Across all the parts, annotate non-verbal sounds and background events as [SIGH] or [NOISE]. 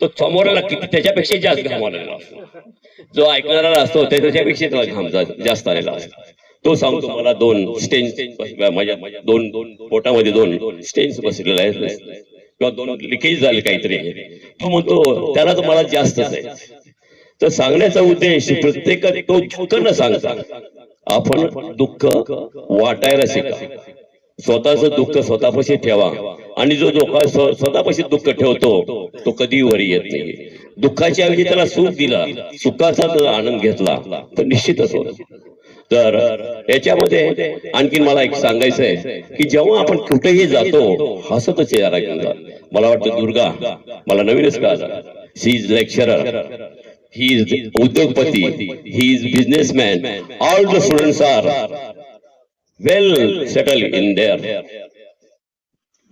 तो समोरला किती त्याच्यापेक्षा जास्त घाम आलेला असतो. जो ऐकणारा असतो त्याच्यापेक्षा त्याला घाम जास्त आलेला असतो. तो सांगतो मला दोन स्टेन्स माझ्या दोन दोन पोटामध्ये दोन स्टेन्स बसलेले आहे किंवा दोन लिकेज झाले काहीतरी. तो म्हणतो त्याला तर मला जास्तच आहे. तर सांगण्याचा उद्देश प्रत्येकाने तो दुःख न सांगता आपण दुःख वाटायला शिका. स्वतःच दुःख स्वतःपाशी ठेवा. आणि जो धोका स्वतःपाशी दुःख ठेवतो तो कधी वरी येत नाही दुःखाच्या ऐवजी त्याला सुख दिला सुखाचा जर आनंद घेतला तर निश्चितच होत. तर याच्यामध्ये आणखीन मला एक सांगायचं आहे की जेव्हा आपण कुठेही जातो हसतच चेहरा घेऊन मला वाटतं दुर्गा मला नवीनच का she is lecturer he is उद्योगपती. He is businessman all the students are well settle in their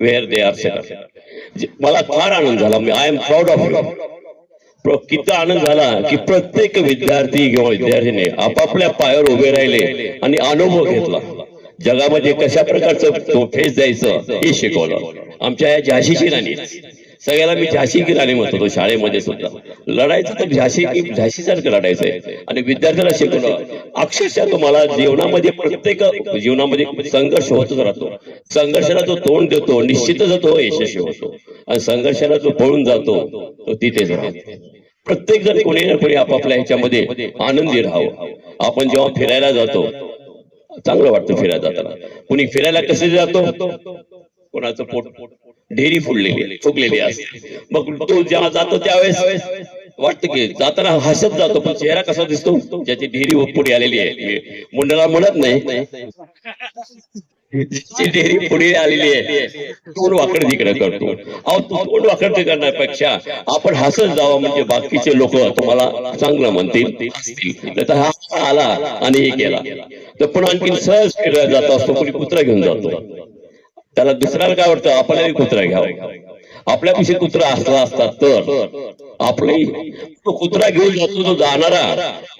where they are settle मला फार आनंद झाला. आय एम प्राऊड ऑफ किती आनंद झाला की प्रत्येक विद्यार्थी किंवा विद्यार्थीने आपापल्या पायावर उभे राहिले आणि अनुभव घेतला. जगामध्ये कशा प्रकारचं फेस द्यायचं हे शिकवलं. आमच्या या झाशीची राणी. सगळ्याला मी झाशी की राणी म्हणतो तो शाळेमध्ये सुद्धा. लढायचं तर झाशी की झाशीसारखं लढायचंय आणि विद्यार्थ्याला शिकवलं अक्षरशः तुम्हाला जीवनामध्ये प्रत्येक जीवनामध्ये संघर्ष होतच राहतो. संघर्षाला जो तोंड देतो निश्चितच तो यशस्वी होतो. आणि संघर्षाला जो पळून जातो तो तिथेच राहतो प्रत्येक जण कोणी ना कोणी आपापल्या ह्याच्यामध्ये आनंदी राहावं. आपण जेव्हा फिरायला जातो चांगलं वाटतं फिरायला जाताना. कुणी फिरायला कसे जातो? कोणाचं पोट ढेरी फुडलेली फुगलेली असते मग तो जेव्हा जातो त्यावेळेस वाटतं की जाताना हसत जातो पण चेहरा कसा दिसतो? ज्याची ढेरी पुढे आलेली आहे. मुंडाला म्हणत नाही. ढेरी पुढे आलेली आहे तोंड वाकड तिकडे करतो. अहो तोंड वाकड करण्यापेक्षा आपण हसत जावं म्हणजे बाकीचे लोक तुम्हाला चांगलं म्हणतील तर हा आला आणि हे केला. तर पण आणखी सहज फिरायला जात असतो कोणी कुत्रा घेऊन जातो. त्याला दुसऱ्याला काय वाटतं? आपल्यालाही कुत्रा घ्यावा. आपल्यापाशी कुत्रा असला असता तर आपले तो कुत्रा घेऊन जातो तो जाणारा.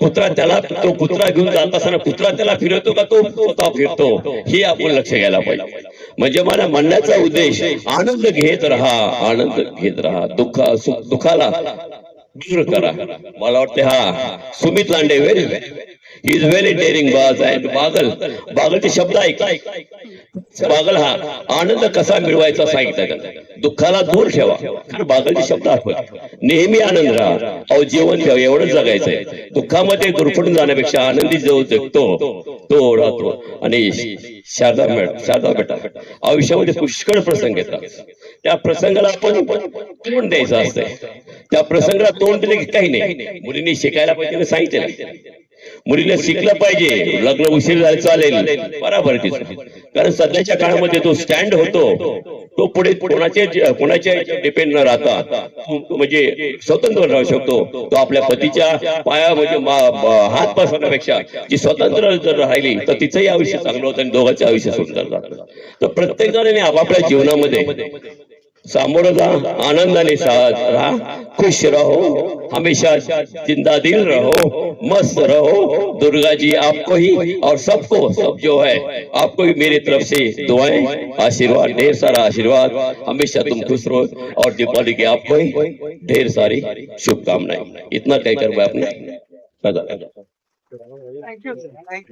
कुत्रा त्याला तो कुत्रा घेऊन जात असताना कुत्रा त्याला फिरवतो का? तो स्वतः फिरतो. हे आपण लक्ष घ्यायला पाहिजे. म्हणजे मला म्हणण्याचा उद्देश आनंद घेत राहा आनंद घेत राहा. दुःख सुख दुःखाला दूर करा. मला वाटते हा Sumit Lande very he is very daring बाज अँड बागल बागलचे शब्द ऐका बागल हा आनंद कसा मिळवायचा सांगितलं का दुःखाला दूर ठेवा कारण बागलचे शब्द आठवत नेहमी आनंद राहा अहो जीवन ठेवा एवढंच जगायचंय दुःखामध्ये गुरफटून जाण्यापेक्षा आनंदी जो जगतो तो राहतो आणि शारदा मॅडम शारदा बेटा आयुष्यामध्ये पुष्कळ प्रसंग येतात त्या प्रसंगाला आपण तोंड द्यायचं असतंय त्या प्रसंगाला तोंड दिले की काही नाही मुलींनी शिकायला पाहिजे सांगितलं मुलीला शिकलं पाहिजे. लग्न उशीर झालं चालेल. बराबर कारण सध्याच्या काळामध्ये तो स्टँड होतो तो पुढे कोणाचे कोणाच्या डिपेंड न राहता तो म्हणजे स्वतंत्र राहू शकतो. तो आपल्या पतीच्या पाया म्हणजे हात पसरण्यापेक्षा जी स्वतंत्र जर राहिली तर तिचंही आयुष्य चांगलं होतं आणि दोघांचं आयुष्य सुंदर राहतं तर प्रत्येक जणांनी आपापल्या जीवनामध्ये सामोरं जा आनंदाने साथ राहा। खुश रहो हमेशा ज़िंदा दिल रहो मस्त रहो। दुर्गा जी आपको ही और सबको सब जो है आपको भी मेरी तरफ़ से दुआएँ आशीर्वाद ढेर सारा आशीर्वाद। हमेशा तुम खुश रहो और दीपावली की आपको ही ढेर सारी शुभकामनाएँ। इतना कहकर मैं अपने पैदा Thank you, sir. Thank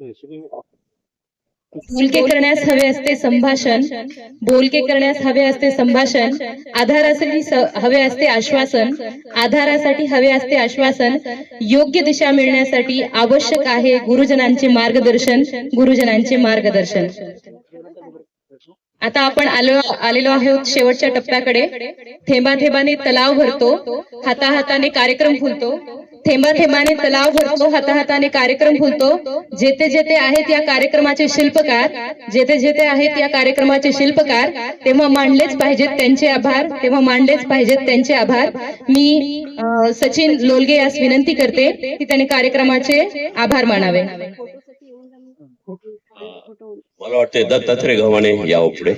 you. बोलके करण्यास हवे असते संभाषण बोलके करण्यास हवे असते संभाषण आधारासाठी हवे असते आश्वासन आधारासाठी हवे असते आश्वासन योग्य दिशा मिळण्यासाठी आवश्यक आहे गुरुजनांचे मार्गदर्शन गुरुजनांचे मार्गदर्शन. आता आपण आलो आलेलो आहोत शेवटच्या टप्प्याकडे. थेंबा थेंबाने तलाव भरतो हाताहाताने कार्यक्रम फुलतो. थेंबा थेंबाने तलाव भरतो हाताहाताने कार्यक्रम फुलतो जेथे जेथे आहेत या कार्यक्रमाचे शिल्पकार जेथे जेथे आहेत या कार्यक्रमाचे शिल्पकार तेव्हा मांडलेच पाहिजेत त्यांचे आभार तेव्हा मांडलेच पाहिजेत त्यांचे आभार. मी सचिन लोलगे यास विनंती करते की त्याने कार्यक्रमाचे आभार मानावे. मला वाटते दत्तात्रय गव्हाणे या पुढे.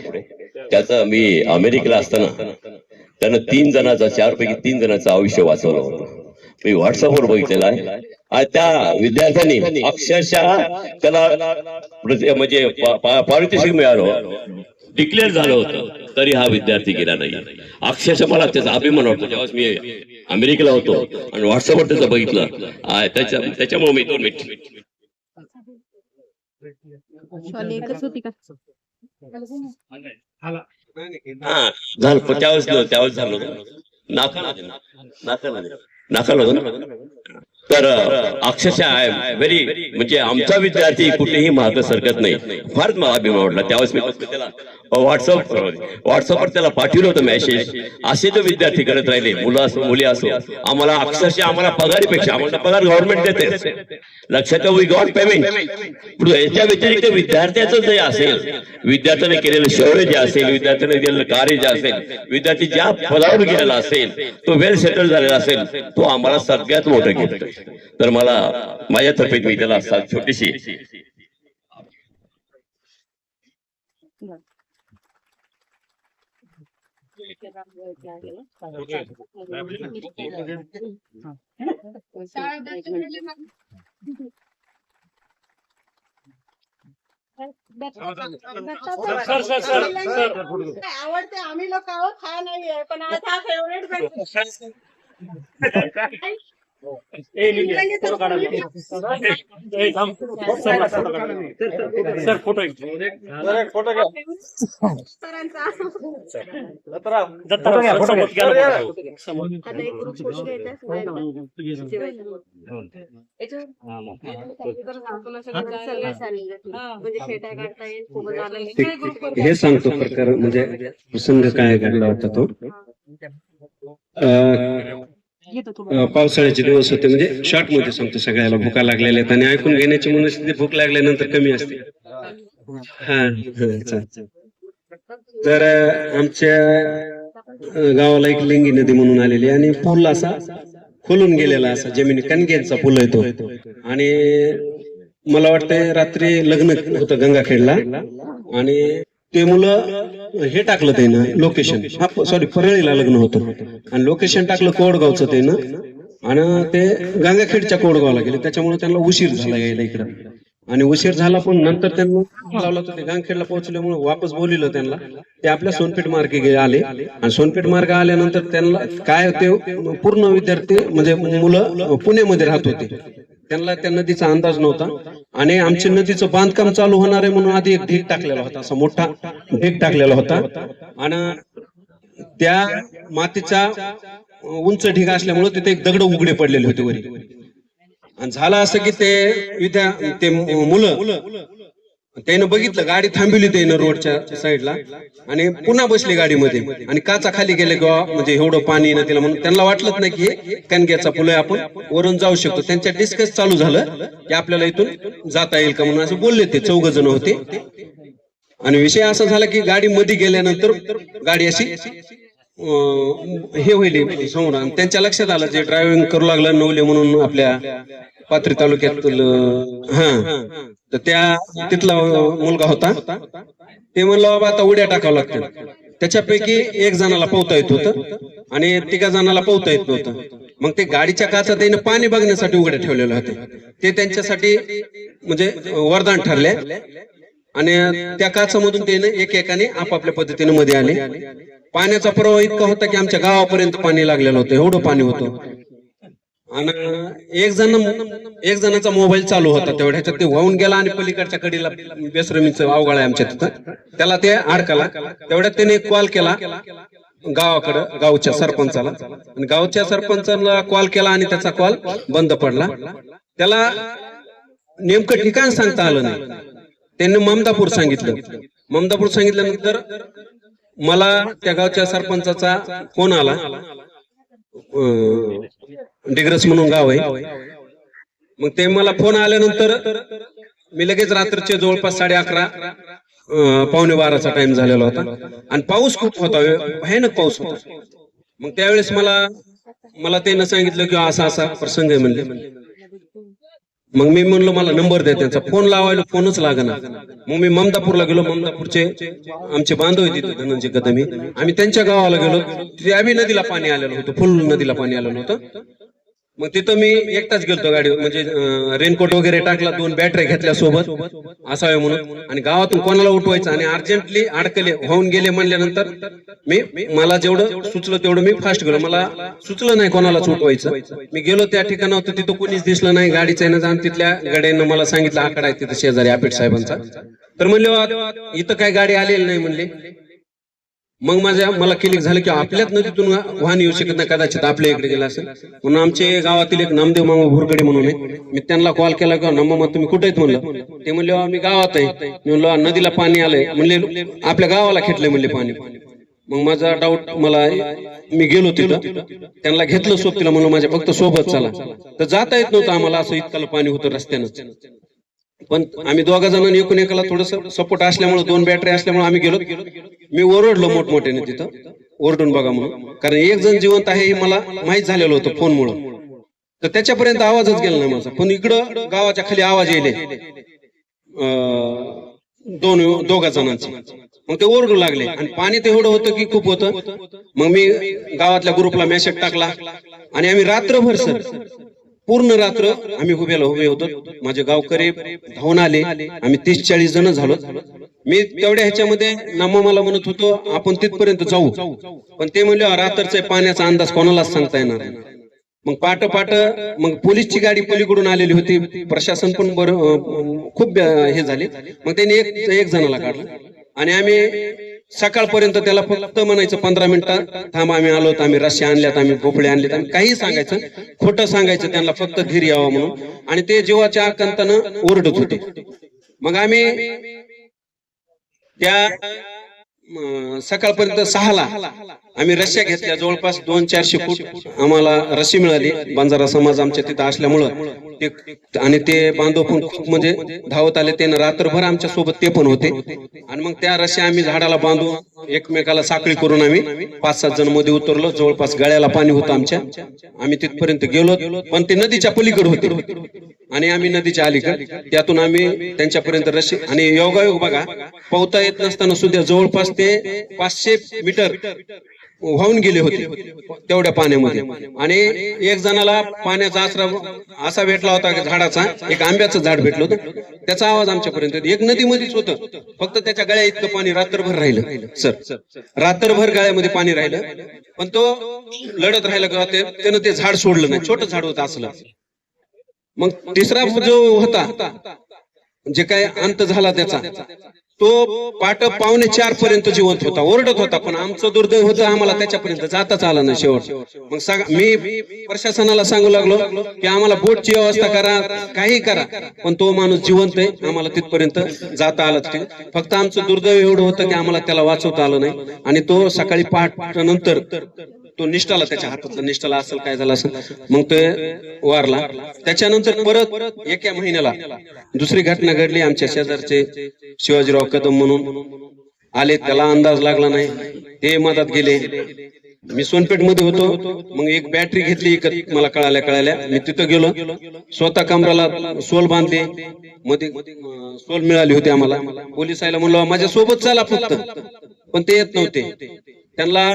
त्याचा मी अमेरिकेला असताना त्यानं तीन जणांचा चार पैकी तीन जणांचं आयुष्य वाचवलं होतं. मी व्हॉट्सअपवर बघितलेलं आहे. त्या विद्यार्थ्यांनी अक्षरशः त्याला म्हणजे पा- पारितोषिक मिळालं. डिक्लेअर झालं होतं. तरी हा विद्यार्थी गेला नाही. अक्षरशः मला त्याचा अभिमान वाटतो. जेव्हा मी अमेरिकेला होतो आणि व्हॉट्सअपवर त्याचं बघितलं त्याच्या त्याच्यामुळे मी दोन मिनिट हा झालं त्यावेळेस त्यावेळेस झालं होतं. नाकाला नाकाला नाकाला होतं ना तर अक्षरशः आय व्हेरी म्हणजे आमचा विद्यार्थी कुठेही मागे सरकत नाही. फारच मला अभिमान वाटला. त्यावेळेस मी त्याला व्हॉट्सअप व्हॉट्सअपवर त्याला पाठवलं होतं मेसेज असे तर विद्यार्थी करत राहिले. मुलं असो मुली असो आम्हाला अक्षरशः आम्हाला पगारीपेक्षा आम्हाला पगार गव्हर्नमेंट देते. लक्षात वी गॉट पेमेंट याच्या व्यतिरिक्त विद्यार्थ्याचं जे असेल विद्यार्थ्याने केलेलं शौर्य जे असेल विद्यार्थ्याने केलेलं कार्य जे असेल विद्यार्थी ज्या पदावर गेलेला असेल तो वेल सेटल झालेला असेल तो आम्हाला सगळ्यात मोठं घेतो तर मला माझ्यातर्फे मी त्याला छोटीशी. सर सर सर आवडते आम्ही लोक आहोत हा नाहीये पण आज हा फेवरेट [LAUGHS] सर फोटो एक फोटो घ्या. म्हणजे हे सांगतो प्रकार म्हणजे प्रसंग काय घडला होता तो? पावसाळ्याचे दिवस होते म्हणजे शॉर्टमध्ये सांगतो सगळ्याला भुका लागलेल्या आहेत आणि ऐकून घेण्याची मनस्थिती भूक लागल्यानंतर कमी असते. हा. तर आमच्या गावाला एक लिंगी नदी म्हणून आलेली आणि पूल असा खोलून गेलेला असा जमिनी कणकेचा पूल आहे तो. आणि मला वाटतंय रात्री लग्न होतं गंगाखेडला आणि ते मुलं हे टाकलं त्यानं लोकेशन हा सॉरी परळीला लग्न होतं. आणि लोकेशन टाकलं कोडगावचं त्यानं. आणि ते गंगाखेडच्या कोडगावला गेले. त्याच्यामुळे त्यांना उशीर झाला यायला इकडं. आणि उशीर झाला पण नंतर त्यांना लावला ते गांगखेडला पोहोचल्यामुळे वापस बोलिलं त्यांना. ते आपल्या सोनपेठ मार्गे आले. आणि सोनपेठ मार्ग आल्यानंतर त्यांना काय ते पूर्ण विद्यार्थी म्हणजे मुलं पुण्यामध्ये राहत होते. त्यांना त्या नदीचा अंदाज नव्हता. आणि आमच्या नदीचं बांधकाम चालू होणार आहे म्हणून आधी एक ढीग टाकलेला होता असा मोठा ढीग टाकलेला होता. आणि त्या मातीचा उंच ढीग असल्यामुळे तिथे एक दगड उघडे पडलेले होते वरी. आणि झालं असं की ते विद्या ते मुलं त्यानं बघितलं गाडी थांबवली त्यानं रोडच्या साईडला आणि पुन्हा बसली गाडीमध्ये. आणि काचा खाली गेले किंवा म्हणजे एवढं पाणी ना तिला. म्हणून त्यांना वाटलंच नाही की हे कणग्याचा पुल आहे आपण वरून जाऊ शकतो. त्यांच्या डिस्कस चालू झालं की आपल्याला इथून जाता येईल का म्हणून असं बोलले ते चौघ जण होते. आणि विषय असा झाला की गाडी मध्ये गेल्यानंतर गाडी अशी हे होईल समोर. आणि त्यांच्या लक्षात आलं जे ड्रायव्हिंग करू लागलं नवले म्हणून आपल्या पात्री तालुक्यात हा. तर त्या तिथला मुलगा होता. ते म्हणलं बाबा आता उड्या टाकावं लागतं त्याच्यापैकी एक जणाला पोहता येत होतं आणि तिघा जणाला पोहता येत नव्हतं. मग ते गाडीच्या काचा त्याने पाणी बघण्यासाठी उघड्या ठेवलेले होते. ते त्यांच्यासाठी म्हणजे वरदान ठरले. आणि त्या काचामधून त्याने एकेकाने आपापल्या पद्धतीने मध्ये आले. पाण्याचा प्रवाह इतका होता की आमच्या गावापर्यंत पाणी लागलेलं होतं. एवढं पाणी होतं. आणि एक जण एक जणाचा मोबाईल चालू होता तेवढ्या ह्याच्यात ते वाहून गेला आणि पलीकडच्या कडीला बेसरमीचं अवघड आहे आमच्या तिथं. त्याला ते अडकला. तेवढ्यात त्याने कॉल केला गावाकडं गावच्या सरपंचाला. आणि गावच्या सरपंचाला कॉल केला आणि त्याचा कॉल बंद पडला. त्याला नेमकं ठिकाण सांगता आलं नाही. त्यांनी ममदापूर सांगितलं. ममदापूर सांगितल्यानंतर मला त्या गावच्या सरपंचाचा फोन आला. डिग्रस म्हणून गाव आहे. मग ते मला फोन आल्यानंतर मी लगेच रात्रीचे जवळपास साडे अकरा पावणे बाराचा टाइम झालेला होता. आणि पाऊस खूप होता भयानक पाऊस होता. मग त्यावेळेस मला मला त्यांना सांगितलं की असा असा प्रसंग आहे म्हणले. मग मी म्हणलो मला नंबर द्या त्यांचा. फोन लावायला फोनच लागना. मग मी ममदापूरला गेलो. ममदापूरचे आमचे बांधव आहेत तिथे धनंजय कदमी आम्ही त्यांच्या गावाला गेलो. तिथे आम्ही नदीला पाणी आलेलं होतं फुल नदीला पाणी आलेलं होतं. मग तिथं मी एकटाच गेलतो गाडीवर म्हणजे रेनकोट वगैरे टाकला दोन बॅटऱ्या घेतल्या सोबत असावे म्हणून. आणि गावातून कोणाला उठवायचं आणि अर्जंटली अडकले होऊन गेले म्हणल्यानंतर मी मला जेवढं सुचलं तेवढं मी फास्ट गेलो. मला सुचलं नाही कोणालाच उठवायचं. मी गेलो त्या ठिकाणावर तिथं कोणीच दिसलं नाही. गाडीचं येणं जाऊन तिथल्या गाड्यानं मला सांगितलं आकडा आहे तिथं शेजारी आपेट साहेबांचा तर म्हणले इथं काय गाडी आलेली नाही म्हणली. मग माझ्या मला क्लिक झालं की आपल्याच नदीतून वाहन येऊ शकत नाही कदाचित आपल्या इकडे गेला असेल. म्हणून आमचे गावातील एक नामदेव मामा भुरकडे म्हणून आहे मी त्यांना कॉल केला की ना मामा तुम्ही कुठे आहेत? म्हणलं. ते म्हणले मी गावात आहे. मी म्हणलो नदीला पाणी आलंय. म्हणले आपल्या गावाला खेटलंय म्हणले पाणी. मग माझा डाऊट मला मी गेलो तिथं. त्यांना घेतलं सोबतीला म्हणून माझ्या फक्त सोबत चला. तर जाता येत नव्हतं आम्हाला असं इतकं पाणी होतं रस्त्यानं पण आम्ही दोघा जणांनी एकूण एकाला थोडस सपोर्ट असल्यामुळे दोन बॅटरी असल्यामुळे आम्ही गेलो. मी ओरडलो मोठमोठ्याने तिथं ओरडून बघा म्हणून. कारण एक जण जिवंत आहे हे मला माहीत झालेलं होतं फोनमुळं. तर त्याच्यापर्यंत आवाजच गेला नाही माझा. पण इकडं गावाच्या खाली आवाज येईल दोन दोघा जणांचे. मग ते ओरडू लागले. आणि पाणी ते एवढं होतं की खूप होतं. मग मी गावातल्या ग्रुपला मेसेज टाकला. आणि आम्ही रात्रभर सर पूर्ण रात्र आम्ही उभ्याला उभे होतो. माझे गावकरी धावून आले. आम्ही तीस चाळीस जण झालो. मी तेवढ्या ह्याच्यामध्ये नामा मला म्हणत होतो आपण तिथपर्यंत जाऊ. पण ते म्हणले रात्रचा पाण्याचा अंदाज कोणालाच सांगता येणार मग पाट पाट मग पोलीसची गाडी पलीकडून आलेली होती. प्रशासन पण बरं खूप हे झाले. मग त्यांनी एक एक जणाला काढलं. आणि आम्ही सकाळपर्यंत त्याला फक्त म्हणायचं पंधरा मिनिटं थांब आम्ही आलो आम्ही रस्से आणल्यात आम्ही भोपळे आणलेत आम्ही काही सांगायचं खोटं सांगायचं त्यांना फक्त धीर यावं म्हणून. आणि ते जीवाच्या आकांतानं ओरडत होते. मग आम्ही त्या सकाळपर्यंत सहाला आम्ही रश्या घेतल्या. जवळपास दोन चारशे फूट आम्हाला रशी मिळाली. बंजारा समाज आमच्या तिथं असल्यामुळं. ते आणि ते बांधव पण खूप म्हणजे धावत आले. ते रात्रभर आमच्यासोबत ते पण होते. आणि मग त्या रशी आम्ही झाडाला बांधून एकमेकाला साखळी करून आम्ही पाच सात जणमध्ये उतरलो. जवळपास गळ्याला पाणी होतं आमच्या. आम्ही तिथपर्यंत गेलो. पण ते नदीच्या पलीकडे होते. आणि आम्ही नदीच्या अलीकडे. त्यातून आम्ही त्यांच्यापर्यंत रस्सी आणि योगायोग बघा पोहता येत नसताना सुद्धा जवळपास ते पाचशे मीटर वाहून गेले होते तेवढ्या पाण्यामध्ये. आणि एक जणाला पाण्याचा आसरा असा भेटला होता झाडाचा एक आंब्याचं झाड भेटलं होतं. त्याचा आवाज आमच्यापर्यंत एक नदीमध्येच होतं. फक्त त्याच्या गळ्या इतकं पाणी रात्रभर राहिलं सर. रात्रभर गळ्यामध्ये पाणी राहिलं. पण तो लढत राहिला का ते- त्यानं ते झाड सोडलं नाही. छोटं झाड होतं असलं. मग तिसरा जो होता जे काय अंत झाला त्याचा तो पाट पावणे चार पर्यंत जिवंत होता ओरडत होता पण आमचं दुर्दैव होतं आम्हाला त्याच्यापर्यंत जाताच आला नाही शेवट. मग मी प्रशासनाला सांगू लागलो की आम्हाला बोटची व्यवस्था करा काही करा पण तो माणूस जिवंत आहे आम्हाला तिथपर्यंत जाता आलं ते फक्त आमचं दुर्दैव एवढं होतं की आम्हाला त्याला वाचवता आलं नाही. आणि तो सकाळी पहाट नंतर तो निष्ठाला त्याच्या हातातला निष्ठाला असेल काय झालं असेल मग तो वारला. त्याच्यानंतर परत एका महिन्याला दुसरी घटना घडली आमच्या शेजारचे शिवाजीराव कदम म्हणून. आले त्याला अंदाज लागला नाही. ते मधात गेले. मी सोनपेठमध्ये होतो. मग एक बॅटरी घेतली मला कळाल्या कळाल्या. मी तिथं गेलो. स्वतः कमराला सोल बांधले. मध्ये सोल मिळाली होती आम्हाला. पोलीस आयला म्हणलो माझ्या सोबत चाला फक्त. पण ते येत नव्हते. त्यांना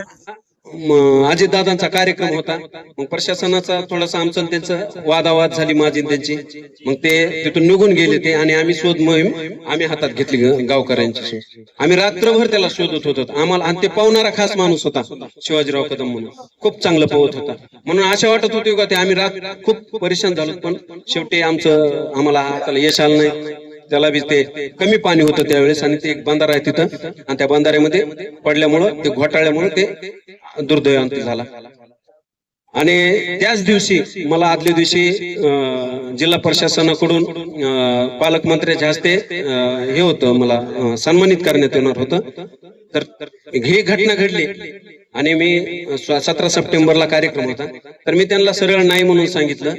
अजितदादांचा कार्यक्रम होता. मग प्रशासनाचा थोडासा आमचं आणि त्यांचं वादावाद झाली माझी त्यांची. मग ते तिथून निघून गेले ते आणि आम्ही शोध मोहीम आम्ही हातात घेतली ग- गावकऱ्यांची आम्ही रात्रभर त्याला शोधत होतो. आम्हाला आणि ते पावणारा खास माणूस होता शिवाजीराव कदम म्हणून. खूप चांगलं पोहत होता. म्हणून अशा वाटत होते का ते आम्ही रात खूप परेशान झालो. पण शेवटी आमचं आम्हाला हाताला यश आलं नाही. त्याला बी ते कमी पाणी होतं त्यावेळेस आणि ते एक बंधारा आहे तिथं. आणि त्या बंधाऱ्यामध्ये पडल्यामुळं ते घोटाळ्यामुळे ते दुर्दैवांत झाला. आणि त्याच दिवशी मला आदल्या दिवशी जिल्हा प्रशासनाकडून पालकमंत्र्याच्या हस्ते हे होतं मला सन्मानित करण्यात येणार होतं. तर ही घटना घडली. आणि मी सतरा सप्टेंबरला कार्यक्रम होता. तर मी त्यांना सरळ नाही म्हणून सांगितलं.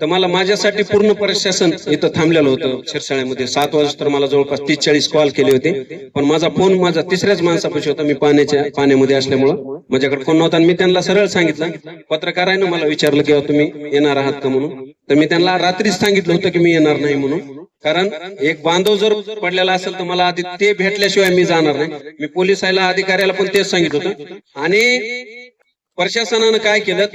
तर मला माझ्यासाठी पूर्ण प्रशासन इथं थांबलेलं होतं. शिरसाळ्यामध्ये सात वाजता मला जवळपास तीस चाळीस कॉल केले होते. पण माझा फोन माझा तिसऱ्याच माणसापाशी होता. मी पाण्याच्या पाण्यामध्ये असल्यामुळं माझ्याकडे फोन नव्हता. आणि मी त्यांना सरळ सांगितलं पत्रकारानं मला विचारलं की तुम्ही येणार आहात का म्हणून? तर मी त्यांना रात्रीच सांगितलं होतं की मी येणार नाही म्हणून. कारण एक बांधव जर पडलेला असेल तर मला आधी ते भेटल्याशिवाय मी जाणार नाही. मी पोलिसाला अधिकाऱ्याला पण तेच सांगितलं होतं. आणि प्रशासनानं काय केलं?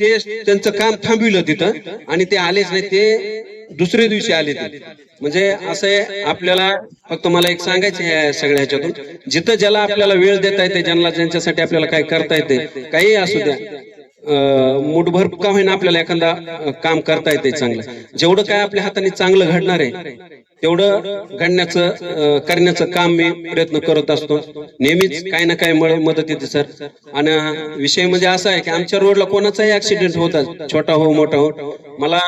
ते त्यांचं काम थांबविलं तिथं आणि ते आलेच नाही. ते दुसऱ्या दिवशी आले ते. म्हणजे असं आपल्याला फक्त मला एक सांगायचं आहे सगळ्या ह्याच्यातून. जिथं ज्याला आपल्याला वेळ देता येते ज्यांना ज्यांच्यासाठी आपल्याला काय करता येते काही असू द्या. मुठभर का होईना आपल्याला एखादा काम करता येते चांगलं. जेवढं काय आपल्या हाताने चांगलं घडणार आहे तेवढं घडण्याचं करण्याचं काम मी प्रयत्न करत असतो. नेहमीच काही ना काही मदत येते सर. आणि विषय म्हणजे असा आहे की आमच्या रोडला कोणाचाही ऍक्सिडेंट होतात छोटा हो मोठा हो मला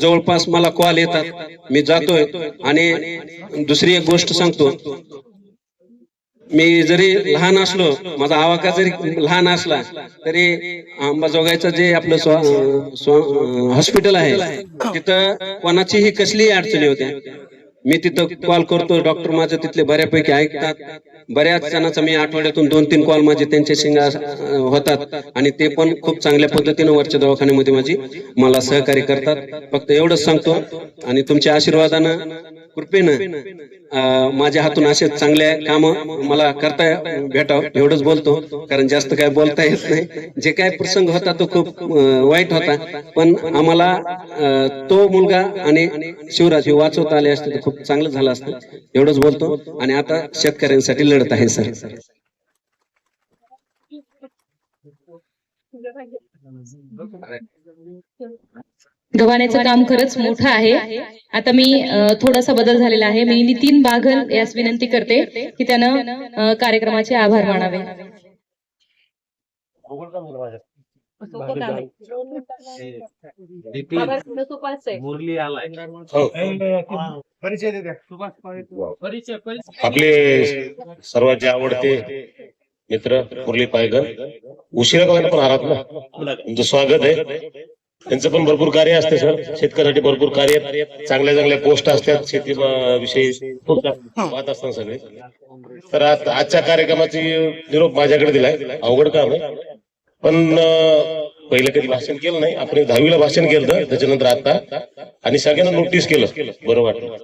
जवळपास मला कॉल येतात. मी जातोय. आणि दुसरी एक गोष्ट सांगतो. मी जरी लहान असलो माझा आवाका जरी लहान असला तरी अंबाजोगाईचं जे आपलं स्व- हॉस्पिटल आहे तिथं कोणाचीही कसलीही अडचणी होत्या. मी तिथं कॉल करतो डॉक्टर माझं तिथले बऱ्यापैकी ऐकतात. बऱ्याच जणांचा मी आठवड्यातून दोन तीन कॉल माझे त्यांच्या शिंगा होतात आणि ते पण खूप चांगल्या पद्धतीने वरच्या दवाखान्यामध्ये माझी मला सहकार्य करतात. फक्त एवढंच सांगतो आणि तुमच्या आशीर्वादानं कृपेनं अं, माझ्या हातून असे चांगले काम मला करता भेटावं एवढंच बोलतो कारण जास्त काय बोलता येत नाही. जे काय प्रसंग होता तो खूप वाईट होता. पण आम्हाला तो मुलगा आणि शिवराज हे वाचवता आले असते तर खूप चांगलं झालं असतं. एवढंच बोलतो. आणि आता शेतकऱ्यांसाठी लढत आहे सर. गव्हाण्याचं काम खरंच मोठं आहे. आता मी थोडासा बदल झालेला आहे. मी नितीन बागल यास विनंती करते की त्यानं कार्यक्रमाचे आभार मानावे. परिचय आपले सर्वांचे आवडते मित्र मुरली पायगर उशिरा पण आहात ना? तुमचं स्वागत आहे. त्यांचं पण भरपूर कार्य असते सर शेतकऱ्यासाठी भरपूर कार्य चांगल्या चांगल्या पोस्ट असतात शेती विषयी. खूप असतात सगळे. तर आजच्या कार्यक्रमाची निरोप माझ्याकडे दिलाय. अवघड काम आहे. पण पहिलं कधी भाषण केलं नाही. आपण दहावीला भाषण केलं त्याच्यानंतर आता. आणि सगळ्यांना नोटीस केलं. बरं वाटलं.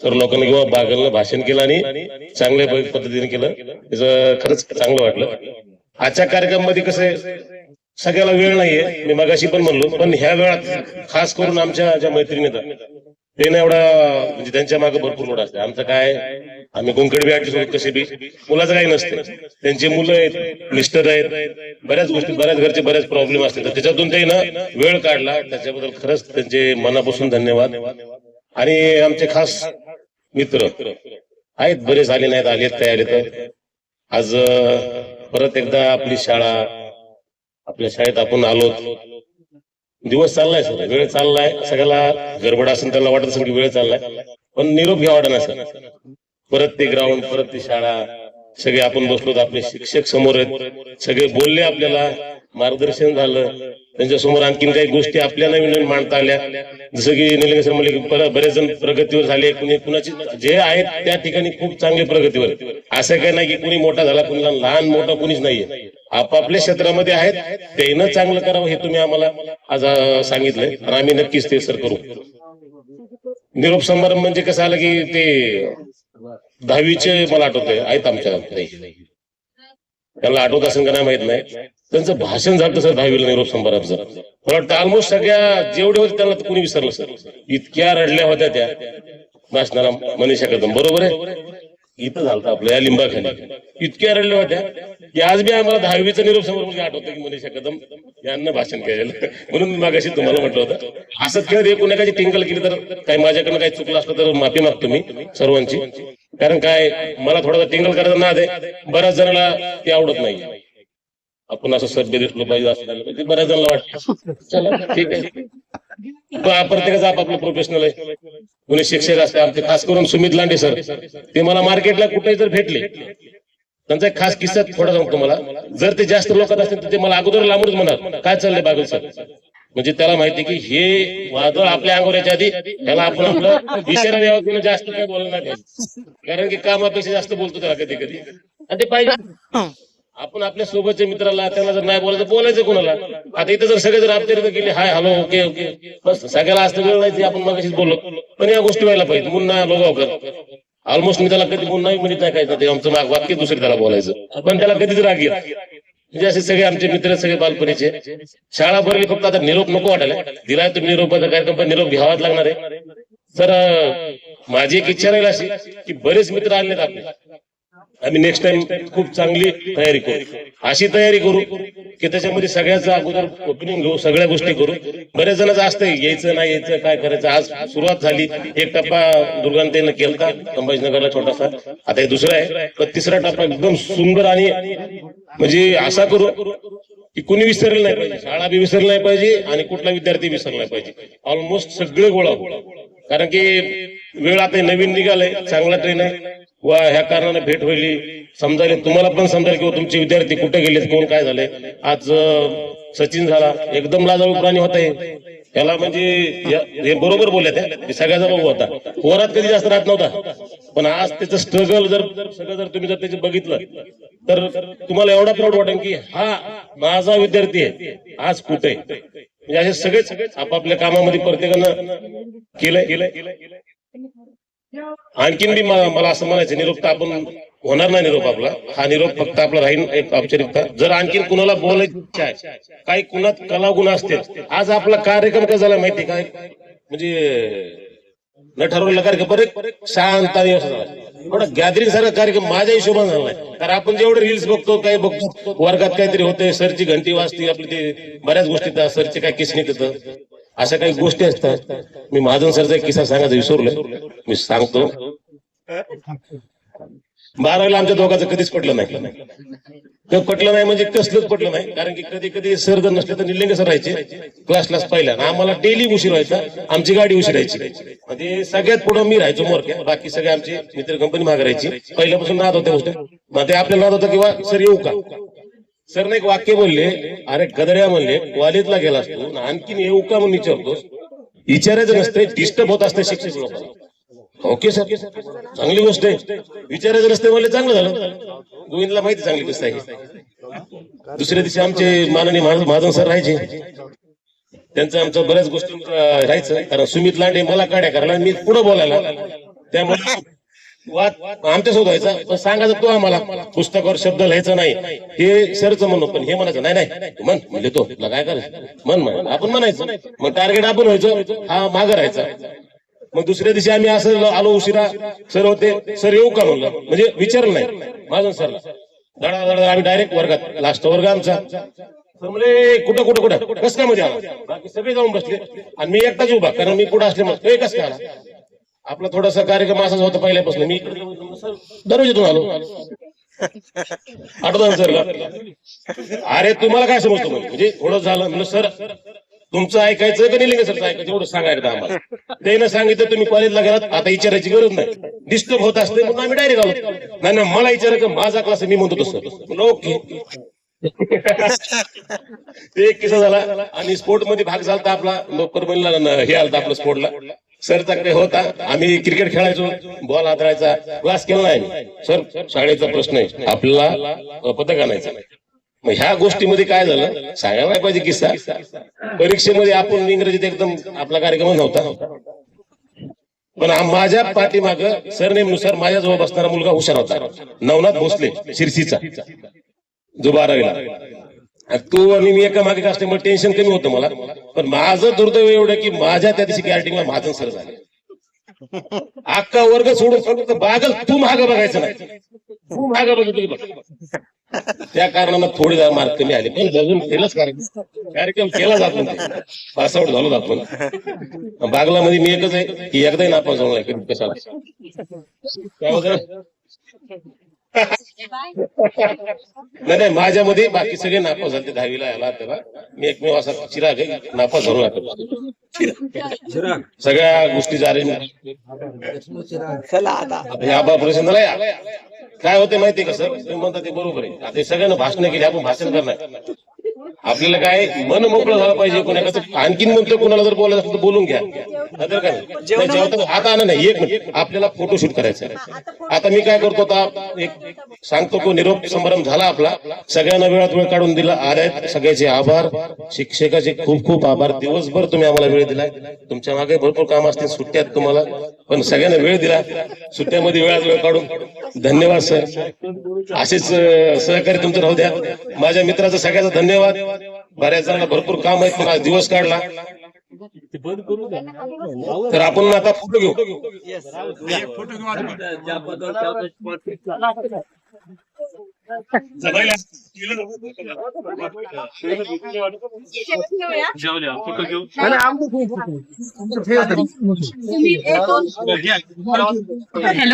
तर लोकांनी किंवा बागलनं भाषण केलं आणि चांगल्या पद्धतीने केलं. त्याचं खरंच चांगलं वाटलं. आजच्या कार्यक्रमामध्ये कसं आहे, सगळ्याला वेळ नाहीये. मी मगाशी पण म्हणलो पण ह्या वेळात खास करून आमच्या ज्या मैत्रिणी आहेत, ते ना एवढा म्हणजे त्यांच्या मागे भरपूर लोड असते. आमचं काय आम्ही कोणकडे बी कसे बी मुलाचं काही नसते. त्यांची मुलं आहेत मिस्टर आहेत बऱ्याच गोष्टी बऱ्याच घरचे बऱ्याच प्रॉब्लेम असतात. त्याच्यातून ते ना वेळ काढला. त्याच्याबद्दल खरंच त्यांचे मनापासून धन्यवाद. आणि आमचे खास मित्र आहेत बरेच आले नाहीत आलेत काय आले तर आज परत एकदा आपली शाळा आपल्या शाळेत आपण आलो. दिवस चाललाय सर वेळ चाललाय. सगळ्याला गडबड असेल त्यांना वाटत असेल की वेळ चाललाय. पण निरोप घ्या वाटत सर परत ते ग्राउंड परत ती शाळा सगळे आपण बसलो आपले शिक्षक समोर आहेत. सगळे बोलले आपल्याला. मार्गदर्शन झालं. त्यांच्यासमोर आणखीन काही गोष्टी आपल्या नवीन नवीन मांडता आल्या. जसं की निलिंग सर म्हणले की बरेच जण प्रगतीवर झाले. कुणी कुणाची जे आहेत त्या ठिकाणी खूप चांगले प्रगतीवर असं काही नाही की कुणी मोठा झाला कुणी लहान मोठा कुणीच नाहीये. आपापल्या क्षेत्रामध्ये आहेत त्यानं चांगलं करावं हे तुम्ही आम्हाला आज सांगितलंय. आणि आम्ही नक्कीच ते सर करू. निरोप समारंभ म्हणजे कसं आलं की ते दहावीचे मला आठवतंय आहेत आमच्या त्यांना आठवत असेल का नाही माहीत नाही. त्यांचं भाषण झालं सर दहावीला निरोप समारंभचं मला वाटतं ऑलमोस्ट सगळ्या जेवढे होते त्यांना कुणी कोणी विसरलं सर. इतक्या रडल्या होत्या त्या. नाचणारा मनीषा कदम. बरोबर आहे? इथं झालं आपल्या या लिंबाखाली. इतक्या रडल्या होत्या की आज बी आम्हाला दहावीचा निरोप समोर म्हणजे आठवतं की मनीषा कदम यांना भाषण केलेलं. म्हणून मी मागाशी तुम्हाला म्हटलं होतं असं खेळ हे कोणाकाची टिंकल टिंगल केली तर काही माझ्याकडनं काही चुकलं असलं तर माफी मागतो मी सर्वांची. कारण काय मला थोडासा टिंगल करायचा नाद आहे बऱ्याच जणांना ते आवडत नाही. आपण असं सभ्य दिसलो पाहिजे असं झालं पाहिजे बऱ्याच जणांना वाटतं. चला ठीक आहे. प्रत्येकाचं आपापलं प्रोफेशनल आहे. कोणी शिक्षक असते आमचे खास करून सुमित लांडे सर ते मला मार्केटला कुठेही जर भेटले त्यांचा एक खास किस्सा थोडा सांगतो मला जर ते जास्त लोकात असतील तर ते मला अगोदर लांबूनच म्हणा काय चाललंय बागल सर म्हणजे त्याला माहिती की हे वादळ आपल्या अंगावर याच्या आधी त्याला आपण आपलं इशारा द्यावा किंवा जास्त काय बोलणार नाही. कारण की कामापेक्षा जास्त बोलतो त्याला कधी कधी आणि ते पाहिजे. आपण आपल्या सोबतच्या मित्राला त्यांना जर नाही बोलायचं बोलायचं कोणाला? आता इथं जर सगळे जर आपल्या गेले हाय हॅलो ओके ओके बस सगळ्याला असतं वेळ नाही आपण मगाशीच बोललो. पण या गोष्टी व्हायला पाहिजे. मुन्ना लोगावकर. ऑलमोस्ट मी त्याला कधी बोल नाही म्हणत नाही काय ते आमचं नाग वाक्य दुसरी त्याला बोलायचं. पण त्याला कधीच राग येत म्हणजे असे सगळे आमचे मित्र सगळे बालपणीचे. शाळा भरली फक्त आता निरोप नको वाटायला. दिलाय तुम्ही निरोपाचा कार्यक्रम पण निरोप घ्यावाच लागणार आहे. तर माझी एक इच्छा राहील अशी की बरेच मित्र आणलेत आपले. आम्ही नेक्स्ट टाइम खूप चांगली तयारी करू. अशी तयारी करू की त्याच्यामध्ये सगळ्याच अगोदर ओपिनियन घेऊ सगळ्या गोष्टी करू. बऱ्याच जणांचं असतंय यायचं नाही यायचं काय करायचं? आज सुरुवात झाली. एक टप्पा दुर्गांतेनं केलता संभाजीनगरला छोटासा. आता हे दुसरा आहे. तर तिसरा टप्पा एकदम सुंदर आणि म्हणजे असा करू की कुणी विसरलं नाही पाहिजे. शाळा बी विसरलं नाही पाहिजे आणि कुठला विद्यार्थी विसरला नाही पाहिजे. ऑलमोस्ट सगळे गोळा कारण की वेळ आता नवीन निघालाय चांगला ट्रेन आहे. वा ह्या कारणाने भेट होईल. समजायला तुम्हाला पण समजायला किंवा तुमचे विद्यार्थी कुठे गेले कोण काय झाले आज सचिन झाला एकदम लाजाळू प्राणी होता याला म्हणजे हे बरोबर बोलल्या त्या सगळ्याचा भाऊ होता. वरात कधी जास्त राहत नव्हता. पण आज त्याचं स्ट्रगल जर सगळं जर तुम्ही जर त्याचे बघितलं तर तुम्हाला एवढा प्राऊड वाटेल की हा माझा विद्यार्थी आहे. आज कुठे? आहे? म्हणजे असे सगळेच आपापल्या कामामध्ये प्रत्येकानं केलंय. आणखीन बी मला असं म्हणायचं निरोप तर आपण होणार नाही निरोप आपला. हा निरोप फक्त आपला राहील एक औपचारिकता जर आणखीन कुणाला बोलायची इच्छा आहे काही कुणात कलागुण असते आज आपला कार्यक्रम काय झाला माहिती काय म्हणजे न ठरवलेला कार्यक्रम परत शांत आणि झाला. गॅदरिंग सारखा कार्यक्रम माझ्या हिशोबाने झाला तर आपण जेवढे रील्स बघतो काही बघतो वर्गात काहीतरी होते सरची घंटी वाजते आपली ते बऱ्याच गोष्टी सरचे काय किसणी तिथं अशा काही गोष्टी असतात. मी महाजन सरचा एक किस्सा सांगायचा विसरलो मी सांगतो. बारावीला आमच्या दोघांचं कधीच पटलं नाही. तर पटलं नाही म्हणजे कसलंच पटलं नाही. कारण की कधी कधी सर जर नसले तर निलिंग सर राहायचे. क्लास क्लास पहिल्या आम्हाला डेली उशीर व्हायचा. आमची गाडी उशीर म्हणजे सगळ्यात पुढे मी राहायचो मोरक्या. बाकी सगळे आमचे मित्र कंपनी माग राहायची. पहिल्यापासून नाद होत्या गोष्ट मग ते आपल्याला नाद होता किंवा सर येऊ का? सर एक वाक्य बोलले अरे गदड्या म्हणले कॉलेजला गेला असतो आणखीन येऊ का म्हणून विचारतोस? विचारायचं नसते डिस्टर्ब होत असते शिक्षक लोकांना. ओके सर चांगली गोष्ट आहे. विचारायचं नसते म्हणले चांगलं झालं. गोविंदला माहिती चांगली गोष्ट आहे. दुसऱ्या दिवशी आमचे माननीय महाजन महाजन सर राहायचे. त्यांचं आमचं बऱ्याच गोष्टी राहायचं. कारण सुमित लांडे मला काड्या करायला मी पुढे बोलायला. त्यामुळे वाद आमच्यासोबत व्हायचा पण सांगायचं तो आम्हाला. पुस्तकावर शब्द लिहायचा नाही. हे सरचं म्हणणं पण हे म्हणायचं नाही नाही म्हण. म्हणजे तो तुला काय करायचं? म्हण म्हण. आपण म्हणायचं. मग टार्गेट आपण व्हायचं हा मागं राहायचा. मग दुसऱ्या दिवशी आम्ही असं आलो उशिरा सर होते. सर येऊ का म्हणलं? म्हणजे विचारलं नाही. माझं सरला. धडा धडा आम्ही डायरेक्ट वर्गात लास्ट वर्ग आमचा. सर म्हणजे कुठं कुठं कुठं? कसं काय म्हणजे बाकी सगळे जाऊन बसले. आणि मी एकटाच उभा कारण मी कुठं असले मग कसं काय आपला थोडासा कार्यक्रम असाच होता पहिल्यापासून. मी दररोज जाऊन दरवाजेतून आलो. आठवतं सर अरे तुम्हाला काय समजतो म्हणजे? म्हणजे थोडं झालं म्हणजे सर तुमचं ऐकायचं का नाही सर ऐकायचं एवढं सांगायचं आम्हाला. त्यानं सांगितलं तुम्ही कॉलेजला गेलात आता विचारायची गरज नाही. डिस्टर्ब होत असते म्हणून आम्ही डायरेक्ट आलो. नाही ना मला विचार का माझा क्लास मी म्हणतो सर. ओके. ते एक किस्सा झाला. आणि स्पोर्टमध्ये भाग झाला आपला लवकर म्हणला हे आलता आपलं स्पोर्टला सरकडे होता. आम्ही क्रिकेट खेळायचो. बॉल आदरायचा क्लास केला नाही सर शाळेचा प्रश्न आहे. आपल्याला पथक पदक आणायचं मग ह्या गोष्टीमध्ये काय झालं? सांगायला पाहिजे किस्सा. परीक्षेमध्ये आपण इंग्रजीत एकदम आपला कार्यक्रम नव्हता. पण माझ्या पाठीमाग सरनेमनुसार माझ्याजवळ बसणारा मुलगा हुशार होता. नवनाथ भोसले शिरसीचा जो बारावीला. तो आणि मी एका मागे असल्यामुळे टेन्शन कमी होतं मला. पण माझं दुर्दैव एवढं की माझ्या त्या दिवशी कॅटिंगला महाजन सर झाले. अख्खा वर्ग सोडून सोडून बागल तू माग बघायचं नाही. तू माग बघितलं त्या कारणानं थोडे जरा मार्क कमी आले. पण बघून केलंच कार्यक्रम. कार्यक्रम केला जात नाही पासआउट झालो आपण. बागलामध्ये मी एकच आहे की एकदाही नापास होणार आहे कशाला. नाही नाही माझ्यामध्ये बाकी सगळे नापास झाले दहावीला आला तेव्हा मी एकमेव असा चिराग आहे नापास झालो आता. सगळ्या गोष्टी या काय होते माहितीये का सर? तुम्ही म्हणता ते बरोबर आहे. आता हे सगळ्यांना भाषण केली आपण भाषण करणार. आपल्याला काय मन मोकळं झालं पाहिजे कोणाला आणखीन म्हटलं कोणाला जर बोलायचं तर बोलून घ्या. काय आता आणा नाही एक मिनिट. आपल्याला फोटोशूट करायचा आहे. आता मी काय करतो आता एक सांगतो तो निरोप समारंभ झाला आपला. सगळ्यांना वेळात वेळ काढून दिला. आले सगळ्याचे आभार. शिक्षकाचे खूप खूप आभार. दिवसभर तुम्ही आम्हाला वेळ दिला तुमच्या मागे भरपूर काम असतील सुट्ट्यात तुम्हाला. पण सगळ्यांना वेळ दिला. सुट्ट्यामध्ये वेळात वेळ काढून. धन्यवाद सर. असेच सहकार्य तुमचं राहू द्या. माझ्या मित्राचा सगळ्याचा धन्यवाद. बऱ्याच जणांना भरपूर काम आहेत पण आज दिवस काढला. तर आपण आता फ़ोटो घेऊ. हॅलो?